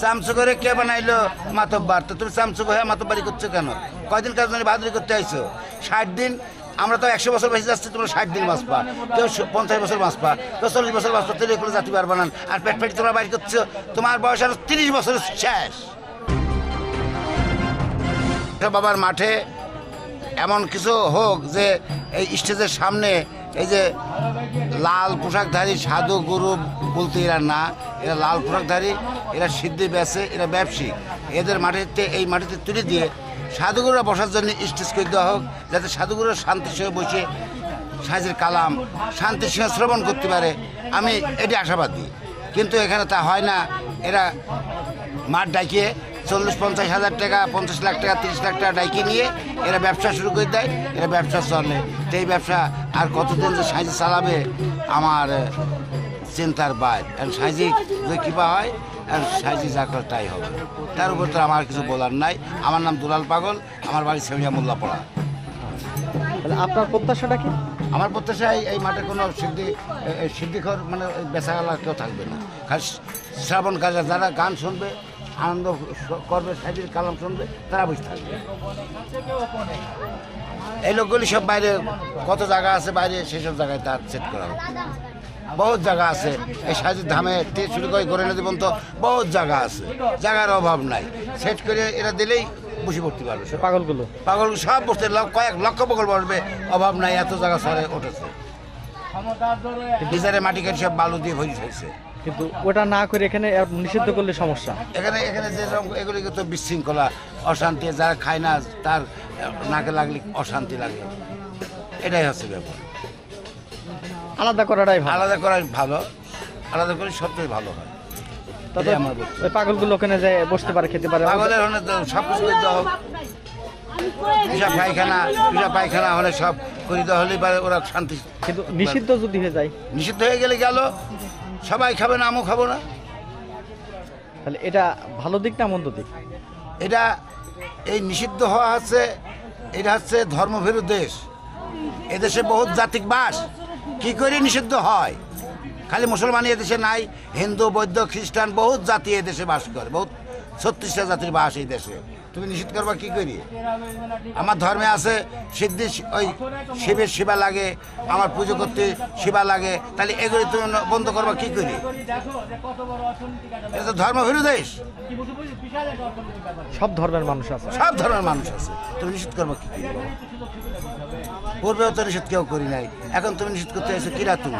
চামচু কে বানাইলো? মাতব্বার। তো তুমি চামচু হয়ে মাতব্বারি করছ কেন? কয়দিন কাজ মানে বাহাদুরি করতে আইছো? ষাট দিন? আমরা তো একশো বছর বেঁচে যাচ্ছি, তোমরা ষাট দিন বাঁচবা। কেউ পঞ্চাশ বছর বাঁচবা। কেউ চল্লিশ বছর বাঁচবা তেলে করে জাতি পারবা না। আর পেট পেট তোমরা বাইর করছ, তোমার বয়স আর তিরিশ বছর শেষ। বাবার মাঠে এমন কিছু হোক যে এই স্টেজের সামনে এই যে লাল পোশাকধারী সাধু গুরু বলতে এরা না, এরা লাল পোশাকধারী, এরা সিদ্ধি বেছে, এরা ব্যবসায়িক এদের মাটিতে, এই মাটিতে তুলে দিয়ে সাধুগুরুরা বসার জন্য স্টেজ করে দেওয়া হোক, যাতে সাধুগুরুরা শান্তির সঙ্গে বসে সাজের কালাম শান্তির সঙ্গে শ্রবণ করতে পারে। আমি এটি আশাবাদী। কিন্তু এখানে তা হয় না। এরা মাঠ ডাকিয়ে চল্লিশ পঞ্চাশ হাজার টাকা পঞ্চাশ লাখ টাকা তিরিশ লাখ টাকা ডাকিয়ে নিয়ে এরা ব্যবসা শুরু করে দেয় এরা ব্যবসা চলে। তো এই ব্যবসা আর কতদিন যে সাইজি চালাবে আমার চিন্তার বাইর আর সাইজি যদি কৃপা হয় আর সাইজি যা করে তাই হবে। তার উপর তো আমার কিছু বলার নাই। আমার নাম দুলাল পাগল আমার বাড়ি সেমিয়া মোল্লাপাড়া। আপনার প্রত্যাশাটা কি? আমার প্রত্যাশা এই- মাঠে কোনো সিদ্ধি সিদ্ধিখর মানে বেচাগালা কেউ থাকবে না। খালি শ্রাবণ কাজে যারা গান শুনবে আনন্দ করবে সাইজের কালাম শুনবে তারা বসে থাকবে। এই লোকগুলি সব বাইরে কত জায়গা আছে বাইরে সেসব জায়গায় তার সেট করা হবে। বহুত জায়গা আছে। এই সাজির ধামে শুরু করে গড়ে নদী পর্যন্ত বহুত জায়গা আছে। জায়গার অভাব নাই। সেট করে এরা দিলেই বসে পড়তে পারবে সব। পাগলগুলো? পাগল সব বসতে ল- কয়েক লক্ষ পাগল বসবে। অভাব নাই এত জায়গা সরে উঠেছে। ডিজারে মাটি কেটে সব বালু দিয়ে ভরি হয়েছে কিন্তু ওটা না করে এখানে নিষিদ্ধ করলে সমস্যা। এখানে এখানে যে রকম এগুলিকে তো বিশৃঙ্খলা অশান্তি যারা খায় না তার নাকে লাগলে অশান্তি লাগে। এটাই হচ্ছে ব্যাপার। আলাদা করাটাই ভালো। আলাদা করা ভালো। আলাদা করে সবচেয়ে ভালো হয়। তবে ওই পাগলগুলো ওখানে যায় বসতে পারে খেতে পারে। পাগলের সব কিছু হোক পায়খানা পায়খানা হলে সব করে দেওয়া হলেই পারে ওরা শান্তি। কিন্তু নিষিদ্ধ যদি হয়ে যায়? নিষিদ্ধ হয়ে গেলে গেল। সবাই খাবে না আমিও খাব না। তাহলে এটা ভালো দিক না মন্দ দিক? এটা এই নিষিদ্ধ হওয়া হচ্ছে এটা হচ্ছে ধর্মভীরু দেশ। এদেশে বহুত জাতিক বাস কি করে নিষিদ্ধ হয়? খালি মুসলমান এদেশে নাই হিন্দু বৌদ্ধ খ্রিস্টান বহুত জাতি এদেশে বাস করে বহুত ছত্রিশটা জাতির বাস এই দেশে। তুমি নিষিদ্ধ করবা কি করি? আমার ধর্মে আছে সিদ্ধি ওই শিবের সেবা লাগে আমার পুজো করতে সেবা লাগে তাহলে এগুলি তুমি বন্ধ করবা কি করি? এটা তো ধর্মভীরু দেশ সব ধর্মের মানুষ আছে। সব ধর্মের মানুষ আছে। তুমি নিষেধ করব কি করি? পূর্বেও তো নিষেধ কেউ করি নাই এখন তুমি নিষেধ করতে এসে কিরা তুমি?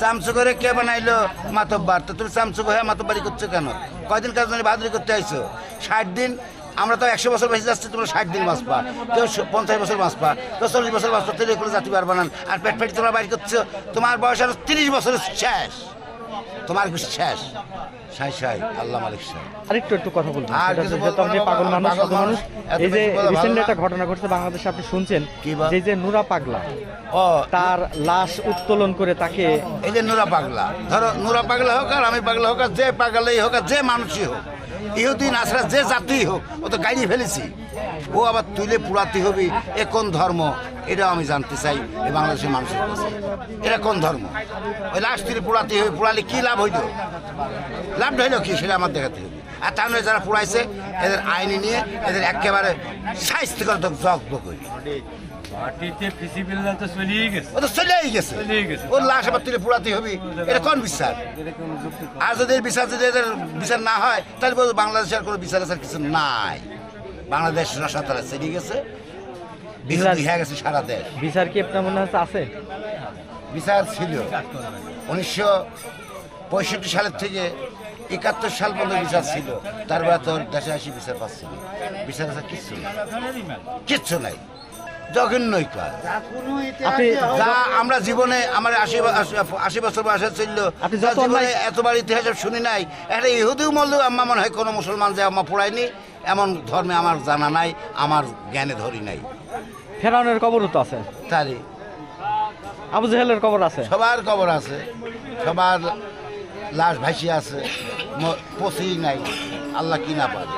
চামচু করে কে বানাইলো মাতব্বার? তো তুমি চামচু হয়ে মাতব্বারি করছ কেন? কয়দিন কাজ মানে বাহাদুরি করতে আইছো? ষাট দিন? আমরা তো একশো বছর বেঁচে যাচ্ছি, তোমরা ষাট দিন বাঁচবা। কেউ পঞ্চাশ বছর বাঁচবা তো চল্লিশ বছর বাঁচবা তেলে করে জাতি পারবা না। আর পেট পেট তোমরা বাইর করছ, তোমার বয়স আর তিরিশ বছরের শেষ। তোমার বিশ্বাস শেষ। সাই সাই আল্লাহ মালিক সাই আরেকটু একটু কথা বলব আর কিছু বলতে আপনি পাগল মানুষ সাধু মানুষ। এই যে রিসেন্ট রিসেন্টলি একটা ঘটনা ঘটছে বাংলাদেশে আপনি শুনছেন? যে যে নুরা পাগলা ও তার লাশ উত্তোলন করে তাকে এই যে নুরা পাগলা। ধরো নুরা পাগলা হোক আর আমি পাগলা হোক আর যে পাগলাই হোক আর যে মানুষই হোক। ইহুদিন নাসরা যে জাতি হোক, ও তো গাড়ি ফেলেছি। ও আবার তুলে পুরাতে হবে, এ কোন ধর্ম? এটাও আমি জানতে চাই এই বাংলাদেশের মানুষের কাছে। এটা কোন ধর্ম? ওই লাশ তুলে পুরাতে হবে, পুরালে কি লাভ হইল? লাভ হইল কি সেটা আমার দেখাতে হবে। আর নয় যারা পুরাইছে এদের আইনি নিয়ে এদের একেবারে শাস্তি করে। ও তো চলেই গেছে। গেছে। ওর লাশ আবার তুলে পুরাতে হবে। এটা কোন বিচার? আর যদি বিচার যদি এদের বিচার না হয় তাহলে বলব বাংলাদেশের কোনো বিচার কিছু নাই। বাংলাদেশ গেছে। বিরোধী হয়ে গেছে সারা দেশ। বিচার কি আপনার মনে হচ্ছে আছে? বিচার ছিল। উনিশশো পঁয়ষট্টি সালের থেকে একাত্তর সাল পর্যন্ত বিচার ছিল। তারপরে তোর দেশে আসি বিচার পাচ্ছিল বিচার আছে কিচ্ছু কিচ্ছু নাই। জঘন্যই কাজ। যা আমরা জীবনে আমার আশি আশি- বছর বয়সে যত জীবনে এতবার ইতিহাসে শুনি নাই। একটা ইহুদিও মরলেও আম্মা মনে হয় কোনো মুসলমান যে আম্মা পড়ায়নি। এমন ধর্মে আমার জানা নাই আমার জ্ঞানে ধরি নাই। ফেরাউনের কবরও তো আছে। তারই। আবু জাহেলের কবর আছে। সবার কবর আছে। সবার লাশ ভাসিয়ে আছে পচেই নাই আল্লাহ কি না পারে?